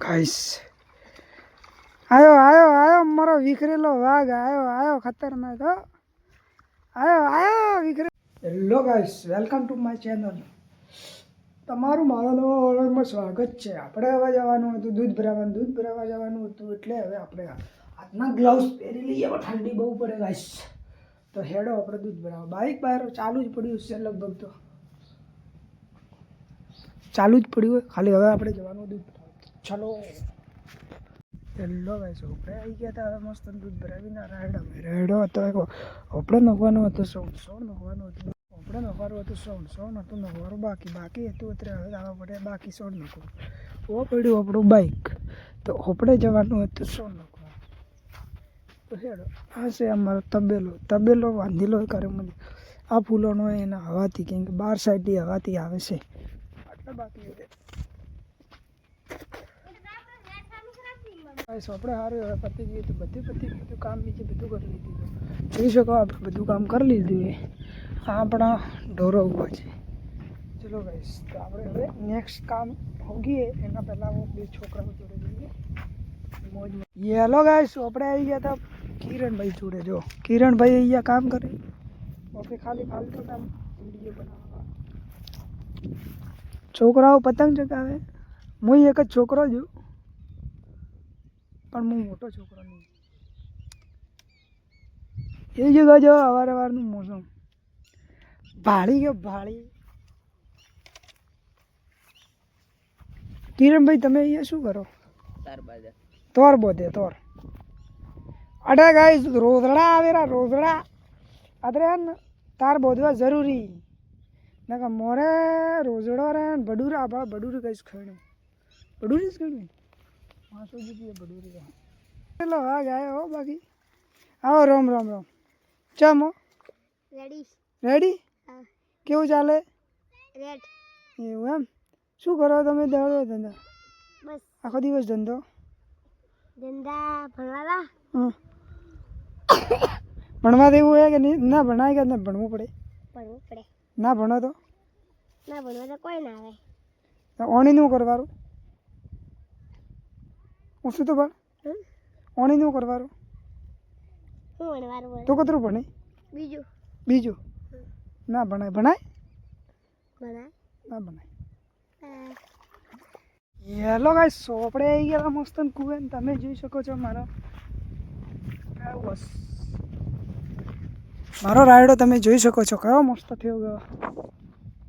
Guys. આયો આયો આયો, મારો વિખરેલો વાઘ. આયો આયો, ખતરનાક, હો. આયો આયો, વિખરે hello guys. Welcome to my channel તમારું મારા નવા ઓર્ડરમાં સ્વાગત છે. આપણે હવે જવાનું હતું દૂધ ભરાવાનું. દૂધ ભરાવા જવાનું હતું એટલે હવે આપણે હાથના ગ્લવ્સ પહેરી લઈએ. હવે ઠંડી બહુ પડે, ગાઈસ. તો હેડો આપણે દૂધ ભરાવા. બાઇક બહાર ચાલુ જ પડ્યું છે લગભગ તો. ચાલુ જ પડ્યું હોય. ખાલી હવે આપણે જવાનું દૂધ ચલો. હેલો ભાઈ સોપડે આવી ગયા હતા હવે મસ્ત દૂધ ભરાવીને રાયડો. રાયડો હતો ઓપડો નાખવાનો હતો સોળ નાખવાનું હતું. આપણે નખવાનું હતું સોળ સોળ હતું નખવાનું બાકી. બાકી હતું અત્યારે હવે આવવા પડે, બાકી સોળ નાખવું ઓ પડ્યું આપણું બાઈક તો હોપડે જવાનું હતું, સો નખવા તો હેડો, આ છે અમારો તબેલો. તબેલો વાંધીલો કરે મને. આ ફૂલોનો એના હવાથી, કેમ કે બાર સાઈડથી હવાથી આવે છે. આટલા બાકી છે ભાઈ સોપડે સારું હવે પતી ગયું તો બધું પતી ગયું કામ બીજું બધું કરી લીધું જોઈ શકો આપણે બધું કામ કરી લીધું એ આ આપણા ઢોરો ઊભા છે. ચલો ગાઈસ તો આપણે હવે નેક્સ્ટ કામ ભોગીએ એના પહેલાં હું બે છોકરાઓ જોડે જઈએ. મોજ યેલો ગાઈસ આપણે આવી ગયા હતા કિરણભાઈ જોડે. જો, કિરણભાઈ અહીંયા કામ કરે. ઓકે, ખાલી ફાલતુ કામ વીડિયો બનાવવા. છોકરાઓ પતંગ ચગાવે. હું એક જ છોકરો છું. પણ હું મોટો છોકરો નહીં. એ જગા જો અવાર અવારનું મોસમ. ભાળી ગયો ભાળી. કિરણભાઈ તમે અહીંયા શું કરો? તોર બોધે તોર. અટે ગાઈસ રોઝડા આવેરા રોઝડા. અત્રે તાર બોધવા જરૂરી. નકા મોરે રોઝડો રે બડુરા બા બડુરી કઈશ ખણ્યું બડુરી જ ખણ્યું બડુરી કા ચલો હા ગાય હો બાકી. આવો રોમ રોમ રોમ. ચમો રેડી રેડી કેવું ચાલે? રેડ એવું એમ? શું કરો તમે દડો ધંધા? બસ. આખો દિવસ ધંધો? ધંધા ભણવાલા હં ભણવા દેવું હોય કે નહીં? ના ભણાય કે ના ભણવું પડે? ભણવું પડે. ના ભણો તો? ના ભણવા તો કોઈ ના આવે. ઓણીનું કરવાનું? તો ભણ ઓણી નું કરવાનું શું ભણવાનું તો કતરું ભણે? બીજું? બીજું? ના ભણાય. ભણાય? ભણા ના ભણાય. હા. હેલો ગાઈસ સોપડે આવી ગયા મસ્ત ને તમે જોઈ શકો છો મારો મારો રાયડો તમે જોઈ શકો છો. કયો મસ્ત થયો ગયો.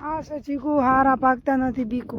આ છે ચીકુ હારા પાકતા નથી બીકુ.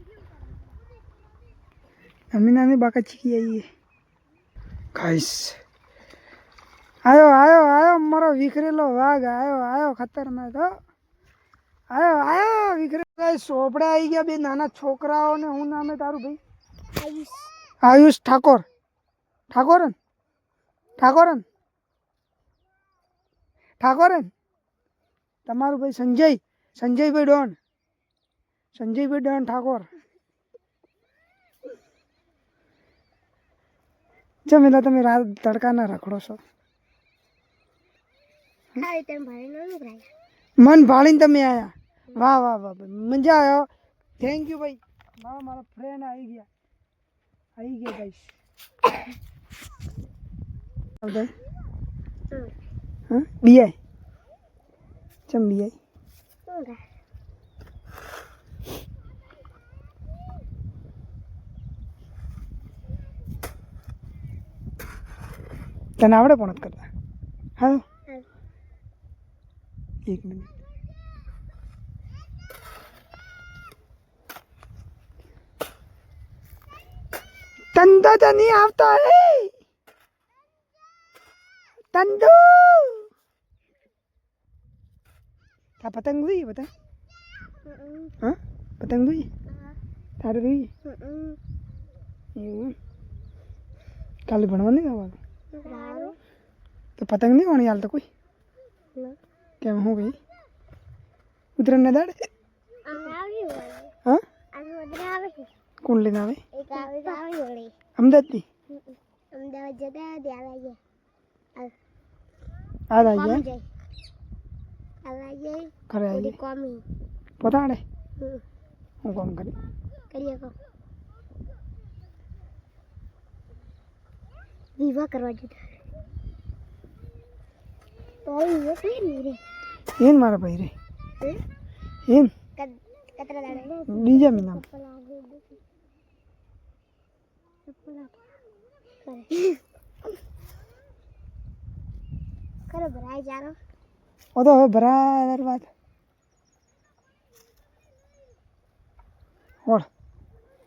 જો નાની નાની બાકા ચીકી આવી ગાઈસ આયો આયો આયો મારો વિખરેલો વાઘ આયો આયો ખતરનાક હો આયો આયો વિખરે ગાઈસ ચોપડા આવી ગયા બે નાના છોકરાઓ ને હું નામે તારું ભાઈ આયુષ આયુષ ઠાકોર ઠાકોરન ઠાકોરન ઠાકોરન તમારું ભાઈ સંજય સંજયભાઈ ડોન સંજયભાઈ ડોન ઠાકોર જમેલા તમે રાત તડકાના રખડો છો આ રીતે ભાઈ નો ભરાય મન ભાળીને તમે આયા વાહ વાહ વાહ ભાઈ મજા આવ્યો થેન્ક યુ ભાઈ મારા મારા ફ્રેન્ડ આવી ગયા આવી ગયા ભાઈ આવતા હા બીઆઈ ચમ બીઆઈ તને આવડે પણ કરતા? હા. એક મિનિટ. તંદો તો નહીં આવતો હે. તંદુ. તા પતંગ જોઈ પતંગ? હા? પતંગ હા. તારે જોઈ એવું કાલે ભણવા નહીં આવવાનું તો પતંગ નહીં વણી હાલ તો કોઈ કેમ હું ગઈ ને દાડે હા કોણ લઈને આવે અમદાવાદથી અમદાવાદ જતા ત્યાં આ આવીએ કોમી પોતાડે હું કામ કરી કરીએ કો વિવાહ કરવા જતા તો વિવાહ નહીં રે. એમ મારા ભાઈ રે? એમ કતરા દાડે. બીજા આવે. ખરો ભરાય જારો. ઓ તો હવે બરાબર વાત. હોળ.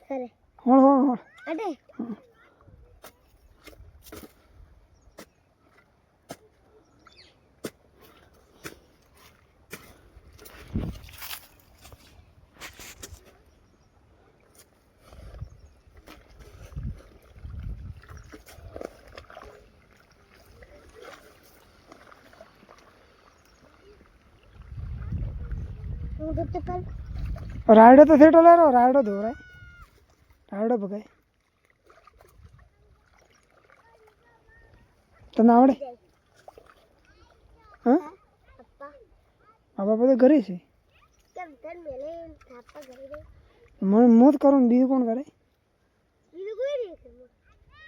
ખરે હોળ હોળ હોળ. અડે. રાયડો તો થેટો લેરો રાયડો ધોરાય રાયડો ભગાય તને આવડે હા મા બાપા તો ઘરે છે મને જ કરું ને બીજું કોણ કરે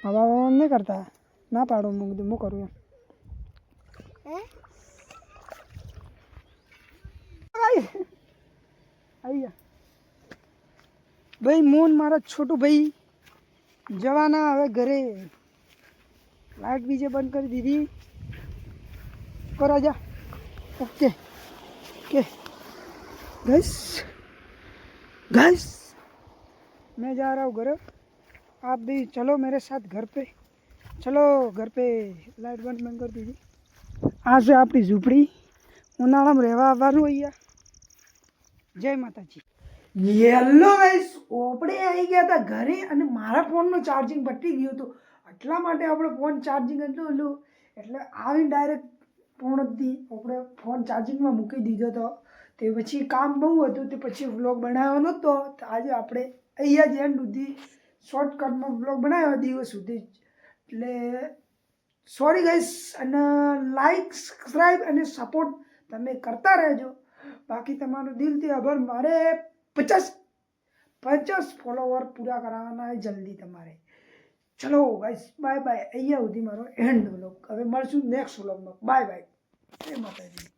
મા બાપા નહીં કરતા ના પાડું હું કીધું હું કરું એમ હે આવી ગયા ભાઈ મોન મારા છોટું ભાઈ જવાના હવે ઘરે લાઈટ બીજે બંધ કરી દીધી કરો જા ओके ओके गैस गैस मैं जा रहा हूँ घर आप भी चलो मेरे साथ घर पे चलो घर पे लाइट बंद બંધ કરી દીધી આ છે આપણી ઝૂંપડી ઉનાળામાં રહેવા આવવાનું અહીંયા જય માતાજી. યલો ગાઈસ ઓપડે આવી ગયા હતા ઘરે અને મારા ફોનનું ચાર્જિંગ પટી ગયું હતું. એટલા માટે આપણે ફોન ચાર્જિંગ હતું એટલું એટલે આવીને ડાયરેક્ટ પૂર્ણથી આપણે ફોન ચાર્જિંગમાં મૂકી દીધો હતો તે પછી કામ બહુ હતું, તે પછી વ્લોગ બનાવ્યો નહોતો. તો આજે આપણે અહીંયા જ એન્ડ સુધી શોર્ટકટમાં વ્લોગ બનાવ્યો દિવસ સુધી. એટલે સોરી ગાઈસ અને લાઈક સબસ્ક્રાઈબ અને સપોર્ટ તમે કરતા રહેજો. બાકી તમારું દિલથી આભાર. મારે પચાસ પચાસ ફોલોવર પૂરા કરાવવાના જલ્દી તમારે. ચલો ગાઈસ બાય બાય અહીંયા સુધી મારો એન્ડ વ્લોગ હવે મળશું નેક્સ્ટ વ્લોગમાં બાય બાય જય માતાજી.